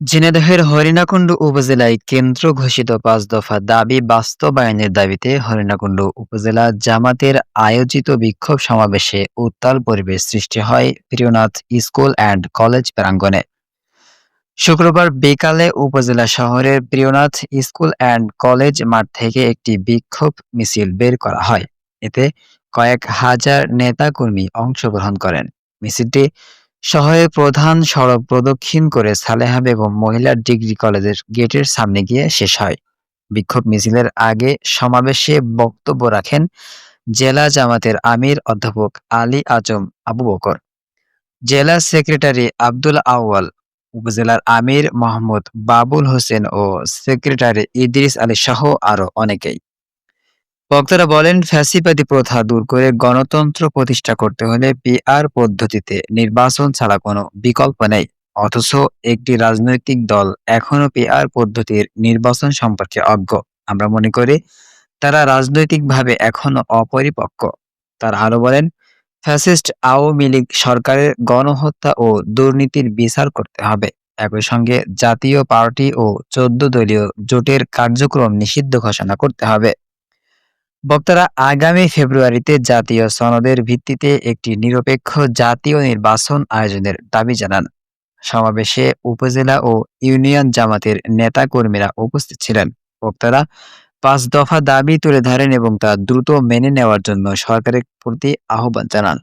ঝিনাইদহের হরিণাকুণ্ড উপজেলায় কেন্দ্র ঘোষিত পাঁচ দফা দাবি বাস্তবায়নের দাবিতে হরিণাকুণ্ড উপজেলা জামাতের আয়োজিত বিক্ষোভ সমাবেশে উত্তাল পরিবেশ সৃষ্টি হয় প্রিয়নাথ স্কুল অ্যান্ড কলেজ প্রাঙ্গণে। শুক্রবার বিকালে উপজেলা শহরের প্রিয়নাথ স্কুল অ্যান্ড কলেজ মাঠ থেকে একটি বিক্ষোভ মিছিল বের করা হয়। এতে কয়েক হাজার নেতাকর্মী অংশগ্রহণ করেন। মিছিলটি শহরের প্রধান সড়ক প্রদক্ষিণ করে সালেহা বেগম মহিলা ডিগ্রি কলেজের গেটের সামনে গিয়ে শেষ হয়। বিক্ষোভ মিছিলের আগে সমাবেশে বক্তব্য রাখেন জেলা জামাতের আমির অধ্যাপক আলী আজম আবু বকর। জেলা সেক্রেটারি আব্দুল আউয়াল, উপজেলার আমির মোহাম্মদ বাবুল হোসেন ও সেক্রেটারি ইদ্রিস আলী সহ আরও অনেকেই। বক্তারা বলেন, ফ্যাসিবাদী প্রথা দূর করে গণতন্ত্র প্রতিষ্ঠা করতে হলে পিআর পদ্ধতিতে নির্বাচন ছাড়া কোনো বিকল্প নেই। অথচ একটি রাজনৈতিক দল এখনও পিআর পদ্ধতির নির্বাচন সম্পর্কে অজ্ঞ। আমরা মনে করি, তারা রাজনৈতিকভাবে এখনও অপরিপক্ক। তারা আরও বলেন, ফ্যাসিস্ট আওয়ামী লীগ সরকারের গণহত্যা ও দুর্নীতির বিচার করতে হবে। একই সঙ্গে জাতীয় পার্টি ও চোদ্দ দলীয় জোটের কার্যক্রম নিষিদ্ধ ঘোষণা করতে হবে। বক্তারা আগামী ফেব্রুয়ারিতে জাতীয় সনদের ভিত্তিতে একটি নিরপেক্ষ জাতীয় নির্বাচন আয়োজনের দাবি জানান। সমাবেশে উপজেলা ও ইউনিয়ন জামাতের নেতা কর্মীরা উপস্থিত ছিলেন। বক্তারা পাঁচ দফা দাবি তুলে ধরেন এবং তা দ্রুত মেনে নেওয়ার জন্য সরকারের প্রতি আহ্বান জানান।